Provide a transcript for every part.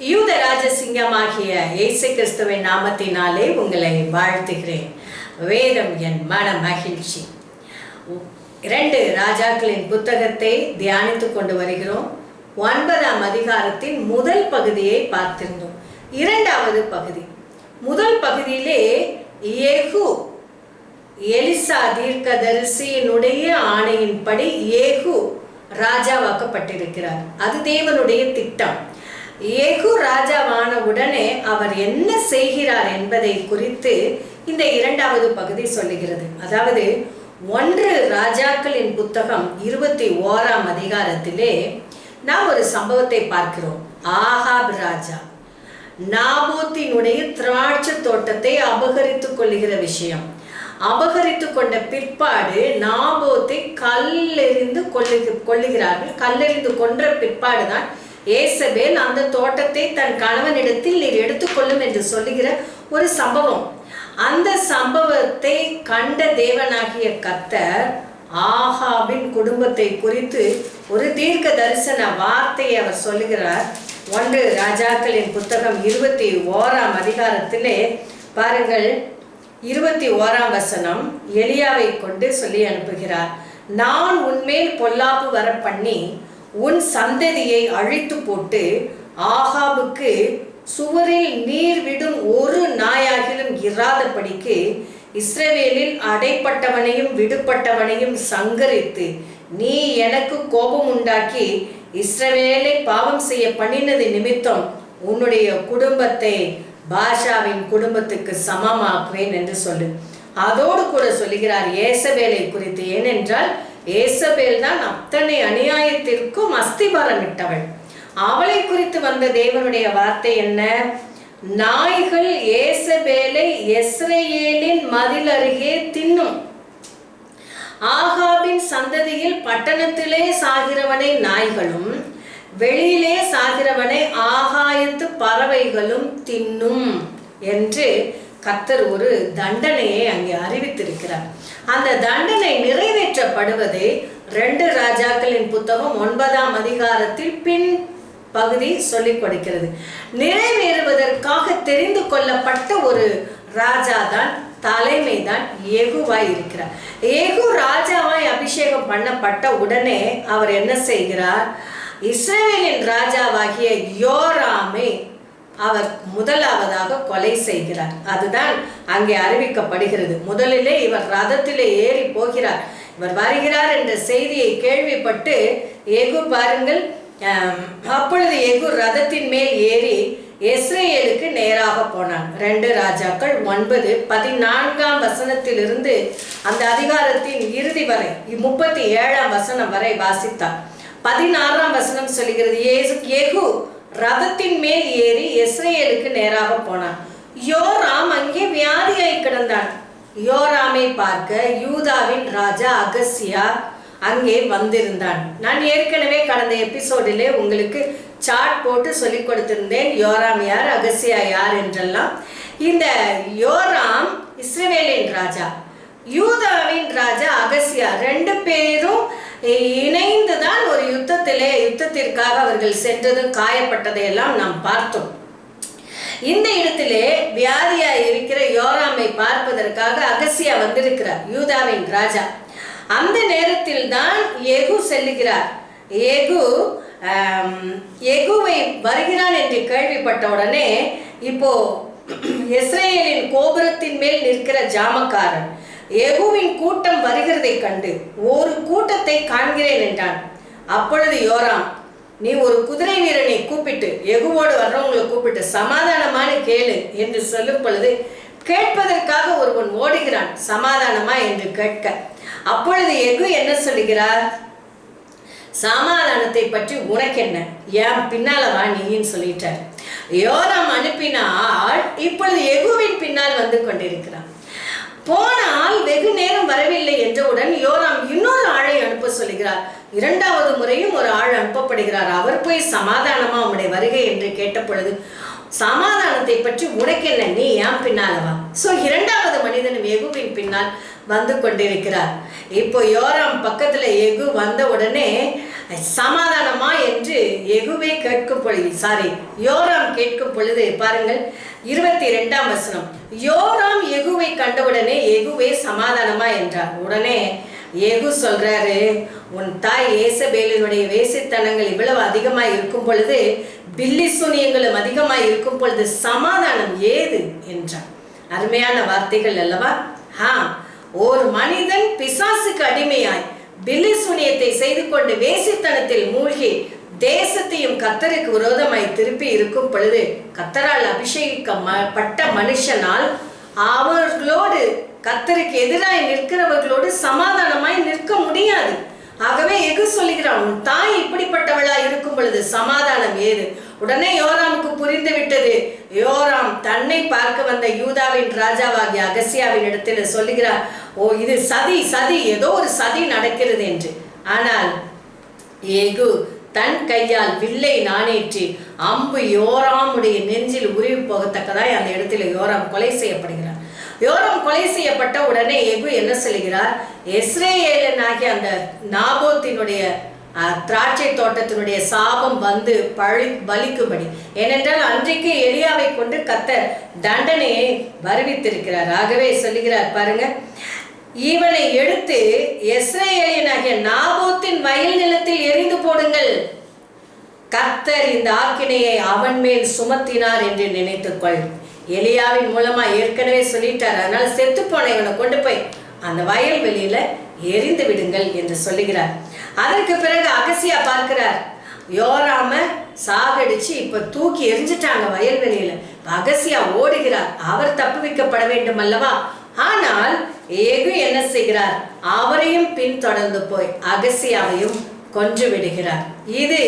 யூத ராஜசிங்கமாகிய இயேசு கிறிஸ்துவின் நாமத்தினாலே உங்களை வாழ்த்துகிறேன். வேதம் என் மன மகிழ்ச்சி. இரண்டு ராஜாக்களின் புத்தகத்தை தியானித்துக் கொண்டு வருகிறோம். ஒன்பதாம் அதிகாரத்தின் முதல் பகுதியை பார்த்திருந்தோம். இரண்டாவது பகுதி. முதல் பகுதியிலே ஏகு எலிசா தீர்க்கதரிசியினுடைய ஆணையின்படி ஏகு ராஜாவாக்கப்பட்டிருக்கிறார். அது தேவனுடைய திட்டம். ஏகு ராஜாவான உடனே அவர் என்ன செய்கிறார் என்பதை குறித்து இந்த இரண்டாவது பகுதி சொல்லுகிறது. அதாவது ஒன்று ராஜாக்களின் புத்தகம் இருபத்தி ஓராம் அதிகாரத்திலே நாம் ஒரு சம்பவத்தை பார்க்கிறோம். ஆஹாப் ராஜா நாபோத்தினுடைய திராட்சை தோட்டத்தை அபகரித்துக் கொள்ளுகிற விஷயம். அபகரித்து கொண்ட பிற்பாடு நாபோத்தை கல்லெறிந்து கொள்ளு கொள்ளுகிறார்கள். கல்லெறிந்து கொன்ற பிற்பாடு தான் ஏசபேல் அந்த தோட்டத்தை தன் கணவனிடத்தில் நீர் எடுத்துக்கொள்ளும் என்று சொல்லுகிற ஒரு சம்பவம். அந்த சம்பவத்தை கண்ட தேவனாகிய கத்தர் ஆஹாவின் குடும்பத்தை குறித்து ஒரு தீர்க்க தரிசன வார்த்தையை அவர் சொல்லுகிறார். ஒன்று ராஜாக்களின் புத்தகம் இருபத்தி ஓராம் அதிகாரத்திலே பாருங்கள். இருபத்தி ஓராம் வசனம் எலியாவை கொண்டு சொல்லி அனுப்புகிறார். நான் உன்மேல் பொல்லாப்பு வர பண்ணி உன் சந்ததியை அழித்து போட்டு ஆகாபுக்கு சுவரில் நீர் விடும் ஒரு நாயாகிலும் இராதபடிக்கு இஸ்ரவேலில் அடைப்பட்டவனையும் விடுபட்டவனையும் சங்கரித்து நீ எனக்கு கோபம் உண்டாக்கி இஸ்ரவேலை பாவம் செய்ய பண்ணினது நிமித்தம் உன்னுடைய குடும்பத்தை பாஷாவின் குடும்பத்துக்கு சமமாக்குவேன் என்று சொல்லு. அதோடு கூட சொல்லுகிறார் ஏசவேலை குறித்து ஏனென்றால் ஏசபேல் தான் அத்தனை அநியாயத்திற்கும் அஸ்திபாரமிட்டவள். அவளை குறித்து வந்த தேவனுடைய வார்த்தை என்ன? நாய்கள் ஏசபேலை எஸ்ரேலின் மதில் அருகே தின்னும். ஆகாபின் சந்ததியில் பட்டணத்திலே சாகிறவனை நாய்களும் வெளியிலே சாகிறவனை ஆகாயத்து பறவைகளும் தின்னும் என்று கத்தர் ஒரு தண்டனையை அங்கே அறிவித்திருக்கிறார். அந்த தண்டனை நிறைவேற்றப்படுவதே ரெண்டு ராஜாக்களின் புத்தகம் ஒன்பதாம் அதிகாரத்தில் பின் பகுதி சொல்லிக் கொடுக்கிறது. நிறைவேறுவதற்காக தெரிந்து கொள்ளப்பட்ட ஒரு ராஜா தான் தலைமை தான் ஏகுவாய் இருக்கிறார். ஏகு ராஜாவாய் அபிஷேகம் பண்ணப்பட்ட உடனே அவர் என்ன செய்கிறார்? இஸ்ரேலின் ராஜாவாகிய யோராமை அவர் முதலாவதாக கொலை செய்கிறார். அதுதான் அங்கே அறிவிக்கப்படுகிறது. முதலிலே இவர் ரதத்திலே ஏறி போகிறார். இவர் வருகிறார் என்ற செய்தியை கேள்விப்பட்டு எகு பாருங்கள் அப்பொழுது எகு ரதத்தின் மேல் ஏறி எஸ்ரேலுக்கு நேராக போனான். ரெண்டு ராஜாக்கள் ஒன்பது பதினான்காம் வசனத்திலிருந்து அந்த அதிகாரத்தின் இறுதி வரை முப்பத்தி ஏழாம் வசனம் வரை வாசித்தார். பதினாறாம் வசனம் சொல்கிறது ஏசு எகு ரதத்தின் மேல் ஏறி இஸ்ரேலுக்கு நேராக போனான். யோராம் அங்கே வியாதியாய் கிடந்தான். யோராமை பார்க்க யூதாவின் ராஜா அகசியா அங்கே வந்திருந்தான். நான் ஏற்கனவே கடந்த எபிசோடிலே உங்களுக்கு சாட் போட்டு சொல்லி கொடுத்திருந்தேன் யோராம் யார் அகசியா யார் என்றெல்லாம். இந்த யோராம் இஸ்ரேலின் ராஜா. யூதாவின் ராஜா அகசியா ரெண்டு பேரும் இணைந்து தான் ஒரு யுத்தத்திலே யுத்தத்திற்காக அவர்கள் சென்றதும் காயப்பட்டதையெல்லாம் நாம் பார்த்தோம். இந்த இடத்திலே வியாதியா இருக்கிற யோராமை பார்ப்பதற்காக அகசியா வந்திருக்கிறார் யூதாவின் ராஜா. அந்த நேரத்தில் தான் எகு செல்லுகிறார் எகு எகுவை வருகிறான் என்று கேள்விப்பட்ட உடனே இப்போ இஸ்ரேலின் கோபுரத்தின் மேல் நிற்கிற ஜாமக்காரன் எகுவின் கூட்டம் வருகிறதை கண்டு ஒரு கூட்டத்தை காண்கிறேன் என்றான். அப்பொழுது யோராம் நீ ஒரு குதிரை வீரனை கூப்பிட்டு எகுவோடு வர்றவங்களை கூப்பிட்டு சமாதானமான கேளு என்று சொல்லும் பொழுது கேட்பதற்காக ஒருவன் ஓடுகிறான் சமாதானமா? என்று கேட்க அப்பொழுது எகு என்ன சொல்லுகிறார்? சமாதானத்தை பற்றி உனக்கு என்ன ஏன் பின்னால வா நீன்னு சொல்லிட்டார். யோராம் அனுப்பினால் இப்பொழுது எகுவின் பின்னால் வந்து கொண்டிருக்கிறான். போனால் வெகு நேரம் வரவில்லை என்றவுடன் யோராம் இன்னொரு ஆளை அனுப்ப சொல்லுகிறார். இரண்டாவது முறையும் ஒரு ஆள் அனுப்பப்படுகிறார். அவர் போய் சமாதானமா உம்முடைய வருகை என்று கேட்ட பொழுது சமாதானத்தை பற்றி உனக்கு என்ன நீ ஏன் பின்னாலவா சோ இரண்டாவது மனிதன் வெகுவின் பின்னால் வந்து கொண்டிருக்கிறார். இப்போ யோராம் பக்கத்துல எகு வந்த உடனே சமாதானமா? என்று எகுவே கேட்கும் பொழுது சாரி யோராம் கேட்கும் பொழுது பாருங்கள் இருபத்தி ரெண்டாம் வசனம். யோராம் எகுவை கண்டவுடனே எகுவே சமாதானமா என்றார். உடனே எகு சொல்றாரு உன் தாய் ஏசபேலினுடைய வேசித்தனங்கள் இவ்வளவு அதிகமா இருக்கும் பொழுது பில்லி சூனியங்களும் அதிகமாய் இருக்கும் பொழுது சமாதானம் ஏது? என்றார். அருமையான வார்த்தைகள் அல்லவா? ஹா ஒரு மனிதன் பிசாசுக்கு அடிமையாய் பில்லி சூனியத்தை செய்து கொண்டு வேசித்தனத்தில் மூழ்கி தேசத்தையும் கத்தருக்கு விரோதமாய் திருப்பி இருக்கும் பொழுது கத்தரால் அபிஷேகிக்கப்பட்ட மனுஷனால் அவர்களோடு கத்தருக்கு எதிராய் நிற்கிறவர்களோடு சமாதானமாய் நிற்க முடியாது. ஆகவே எகு சொல்லுகிறான் உன் தாய் இப்படிப்பட்டவளா இருக்கும் பொழுது சமாதானம் ஏது? உடனே யோராமுக்கு புரிந்து விட்டது. யோராம் தன்னை பார்க்க வந்த யூதாவின் ராஜாவாகிய அகசியாவின் இடத்தில் சொல்லுகிறார் ஓ இது சதி சதி ஏதோ ஒரு சதி நடக்கிறது என்று. ஆனால் ஏகு தன் கையால் வில்லை நாணேற்றி அம்பு யோராமுடைய நெஞ்சில் உருவி போகத்தக்கதாய் அந்த இடத்துல யோராம் கொலை செய்யப்படுகிறார். யோராம் கொலை செய்யப்பட்ட உடனே எகு என்ன சொல்கிறார் எஸ்ரேலேலன் ஆகிய அந்த நாபோத்தினுடைய திராட்சை தோட்டத்தினுடைய சாபம் வந்து பழி பலிக்கும்படி. ஏனென்றால் அன்றைக்கு எலியாவை கொண்டு கத்தர் தண்டனையை வருவித்திருக்கிறார். ஆகவே சொல்லுகிறார் பாருங்க இவனை எடுத்து எஸ்ரேலியனாகிய நாபோத்தின் வயல் நிலத்தில் எரிந்து போடுங்கள். கர்த்தர் இந்த ஆக்கினையை அவன் மேல் சுமத்தினார் என்று நினைத்துக்கொள். எலியாவின் மூலமா ஏற்கனவே சொல்லிட்டார். அதனால செத்து போன இவனை கொண்டு போய் அந்த வயல்வெளியில எரிந்து விடுங்கள் என்று சொல்லுகிறார். அதற்கு பிறகு அகசியா பார்க்கிறார். யோராம சாகடிச்சு இப்ப தூக்கி எரிஞ்சிட்டாங்க வயல்வெளியில அகசியா ஓடுகிறார். அவர் தப்பு வைக்கப்பட வேண்டும் அல்லவா? ஆனால் ஏகு என்ன செய்கிறார்? அவரையும் பின்தொடர்ந்து போய் அகசியாவையும் கொன்று விடுகிறார். இது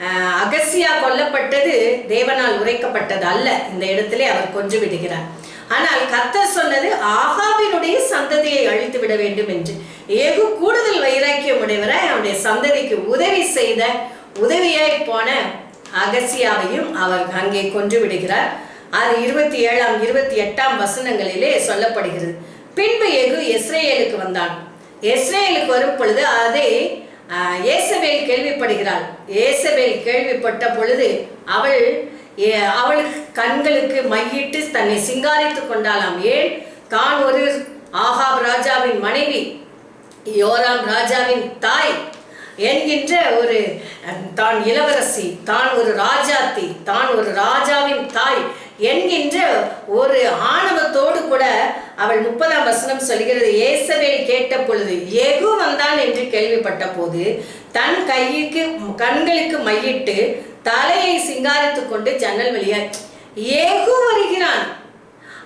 அஹ், அகசியா கொல்லப்பட்டது தேவனால் உரைக்கப்பட்டது அல்ல இந்த இடத்திலே அவர் கொன்று விடுகிறார். ஆனால் கர்த்தர் சொன்னது ஆகாவினுடைய சந்ததியை அழித்து விட வேண்டும் என்று. ஏகு கூடுதல் வைராக்கியம் உடையவராய் அவனுடைய சந்ததிக்கு உதவி செய்த உதவியாய் போன அகசியாவையும் அவர் அங்கே கொன்று விடுகிறார். அது இருபத்தி ஏழாம் இருபத்தி எட்டாம் வசனங்களிலே சொல்லப்படுகிறது. பின்பு எகு இஸ்ரேலுக்கு வந்தான். இஸ்ரேலுக்கு வரும் பொழுது அதை ஆஹ், ஏசபேல் கேள்விப்படுகிறாள். ஏசபேல் கேள்விப்பட்ட பொழுது அவள் அவள் அவளுக்கு கண்களுக்கு மையிட்டு தன்னை சிங்காரித்துக் கொண்டாளாம். ஏன்? தான் ஒரு ஆகாப் ராஜாவின் மனைவி யோராம் ராஜாவின் தாய் என்கின்ற ஒரு தான் இளவரசி தான் ஒரு ராஜாத்தி தான் ஒரு ராஜாவின் தாய் என்கின்ற ஒரு ஆணவத்தோடு கூட அவள் முப்பதாம் வசனம் சொல்கிறது ஏசவேல் கேட்ட பொழுது எகு வந்தான் என்று கேள்விப்பட்ட போது தன் கைக்கு கண்களுக்கு மையிட்டு தலையை சிங்காரித்து கொண்டு ஜன்னல் வழியாய் ஏகு வருகிறான்.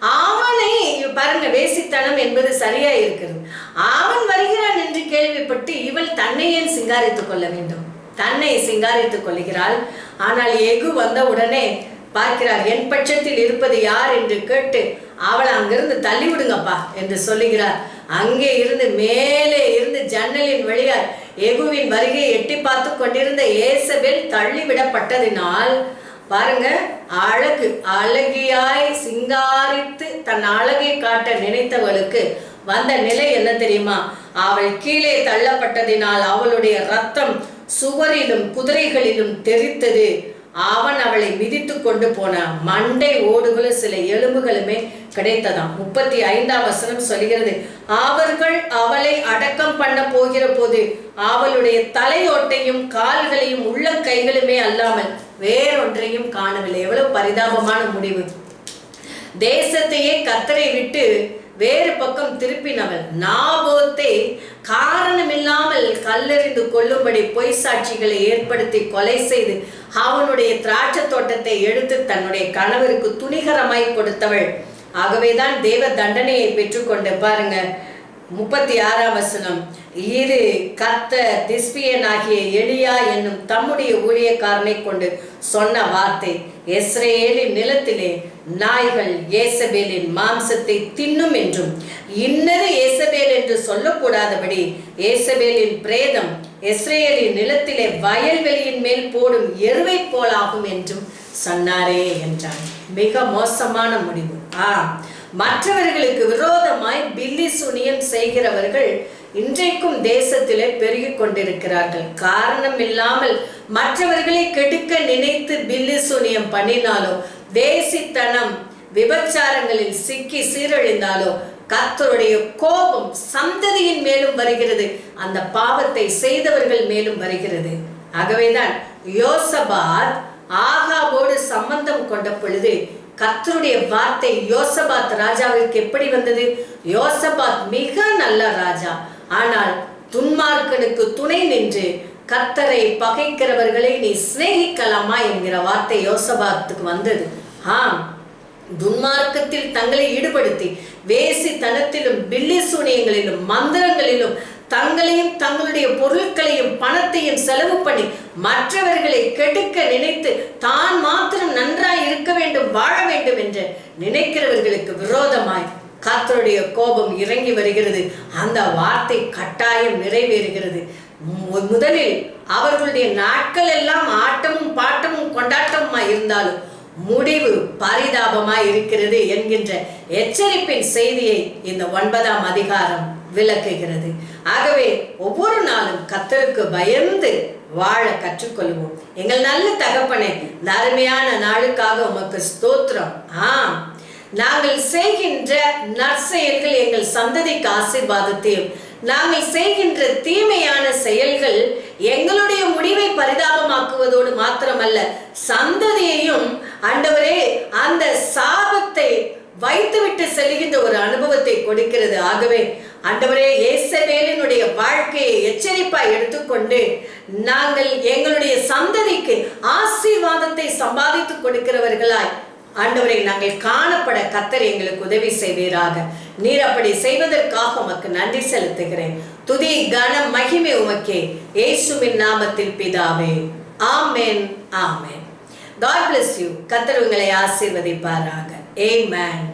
அவனை பாருங்க வேசித்தனம் என்பது சரியா இருக்கிறது. அவன் வருகிறான் என்று கேள்விப்பட்டு இவள் தன்னையே சிங்காரித்துக் கொள்ள வேண்டும்? தன்னை சிங்காரித்துக் கொள்கிறாள் ஆனால் எகு வந்த உடனே பார்க்கிறார் என் பட்சத்தில் இருப்பது யார்? என்று கேட்டு அவளை அங்கிருந்து தள்ளி விடுங்கப்பா என்று சொல்லுகிறார். அங்கே இருந்து மேலே இருந்து ஜன்னலின் வழியால் எகுவின் வருகையை எட்டி பார்த்து கொண்டிருந்த ஏசபேல் தள்ளி விடப்பட்டதினால் பாருங்க அழகு அழகியாய் சிங்காரித்து தன் அழகை காட்ட நினைத்தவளுக்கு வந்த நிலை என்ன தெரியுமா? அவள் கீழே தள்ளப்பட்டதினால் அவளுடைய ரத்தம் சுவரிலும் குதிரைகளிலும் தெரித்தது அவன் அவளை மிதித்து கொண்டு போன மண்டை ஓடுகளும் சில எலும்புகளுமே கிடைத்ததாம். முப்பத்தி ஐந்தாம் வசனம் சொல்கிறது அவர்கள் அவளை அடக்கம் பண்ண போகிற போது அவளுடைய தலையோட்டையும் கால்களையும் உள்ள கைகளுமே அல்லாமல் வேறொன்றையும் காணவில்லை. எவ்வளவு பரிதாபமான முடிவு. தேசத்தையே கத்தரை விட்டு வேறு பக்கம் திருப்பினவள் நாபோத்தே காரணமில்லாமல் கல்லெறிந்து கொள்ளும்படி பொய் சாட்சிகளை ஏற்படுத்தி கொலை செய்து அவனுடைய திராட்சை தோட்டத்தை எடுத்து தன்னுடைய கணவருக்கு துணிகரமாய் கொடுத்தவள். ஆகவேதான் தேவ தண்டனையை பெற்றுக்கொண்டு பாருங்க. முப்பத்தி ஆறாம் வசனம். இரு கத்த திஸ்பியன் ஆகிய எளியா என்னும் தம்முடைய ஊழியக்காரனை கொண்டு சொன்ன வார்த்தை எஸ்ரேலின் நிலத்திலே நாய்கள் ஏசபேலின் மாம்சத்தை தின்னும் என்றும் இன்னது ஏசபேல் என்று சொல்லக்கூடாதபடி ஏசபேலின் பிரேதம் எஸ்ரேலின் நிலத்திலே வயல்வெளியின் மேல் போடும் எருவை போலாகும் என்றும் சொன்னாரே என்றான். மிக மோசமான முடிவு. மற்றவர்களுக்கு விரோதமாய் பில்லி சுனியம் செய்கிறவர்கள் இன்றைக்கும் தேசத்திலே பெருகி கொண்டிருக்கிறார்கள். காரணம் இல்லாமல் மற்றவர்களை கெடுக்க நினைத்து பில்லி சுனியம் பண்ணினாலோ தேசித்தனம் விபச்சாரங்களில் சிக்கி சீரழிந்தாலோ கத்தருடைய கோபம் சந்ததியின் மேலும் வருகிறது அந்த பாவத்தை செய்தவர்கள் மேலும் வருகிறது. ஆகவேதான் யோசபாத் ஆகாவோடு சம்பந்தம் கொண்ட பொழுது கத்தருடைய வார்த்தை யோசபாத் ராஜாவிற்கு எப்படி வந்தது? யோசபாத் மிக நல்ல ராஜா. ஆனால் துன்மார்க்கனுக்கு துணை நின்று கத்தரை பகைக்கிறவர்களை நீ சிநேகிக்கலாமா என்கிற வார்த்தை யோசபாத்துக்கு வந்தது. ஆம் துன்மார்க்கத்தில் தங்களை ஈடுபடுத்தி வேசித்தனத்திலும் பில்லி சூனியங்களிலும் மந்திரங்களிலும் தங்களையும் தங்களுடைய பொருட்களையும் பணத்தையும் செலவு பண்ணி மற்றவர்களை கெடுக்க நினைத்து தான் மாத்திரம் நன்றாய் இருக்க வேண்டும் வாழ வேண்டும் என்று நினைக்கிறவர்களுக்கு விரோதமாய் கத்தருடைய கோபம் இறங்கி வருகிறது. அந்த வார்த்தை கட்டாயம் நிறைவேறுகிறது. முதலில் அவர்களுடைய நாட்கள் எல்லாம் ஆட்டமும் பாட்டமும் கொண்டாட்டமுமாய் இருந்தாலும் முடிவு பரிதாபமாய் இருக்கிறது என்கின்ற எச்சரிப்பின் செய்தியை இந்த ஒன்பதாம் அதிகாரம் விளக்குகிறது. ஆகவே ஒவ்வொரு நாளும் கத்தருக்கு பயந்து வாழ கற்றுக்கொள்வோம் எங்கள் நல்ல தகப்பனே இந்த அருமையான நாளுக்காக உமக்கு ஸ்தோத்திரம். ஆம். நாங்கள் செய்கின்ற நற்செயல்கள் எங்கள் சந்ததிக்கு ஆசீர்வாதத்தையும் நாங்கள் செய்கின்ற தீமையான செயல்கள் எங்களுடைய முடிவை பரிதாபமாக்குவதோடு மாத்திரமல்ல சந்ததியையும் ஆண்டவரே அந்த சாபத்தை வைத்துவிட்டு செல்கின்ற ஒரு அனுபவத்தை கொடுக்கிறது. ஆகவே அண்டவரே இயேசபேலினுடைய வாழ்க்கையை எச்சரிப்பாய் எடுத்துக்கொண்டு நாங்கள் எங்களுடைய சந்ததிக்கு ஆசீர்வாதத்தை சம்பாதித்து கொடுக்கிறவர்களாய் ஆண்டவரை நாங்கள் காணப்பட கத்தர் எங்களுக்கு உதவி செய்வீராக. நீர் அப்படி செய்வதற்காக உமக்கு நன்றி செலுத்துகிறேன். துதி கனம் மகிமை உமக்கே. இயேசுவின் நாமத்தில் பிதாவே. ஆமேன் ஆமேன். காட் பிளஸ் யூ கத்தர் உங்களை ஆசீர்வதிப்பாராக. ஆமென்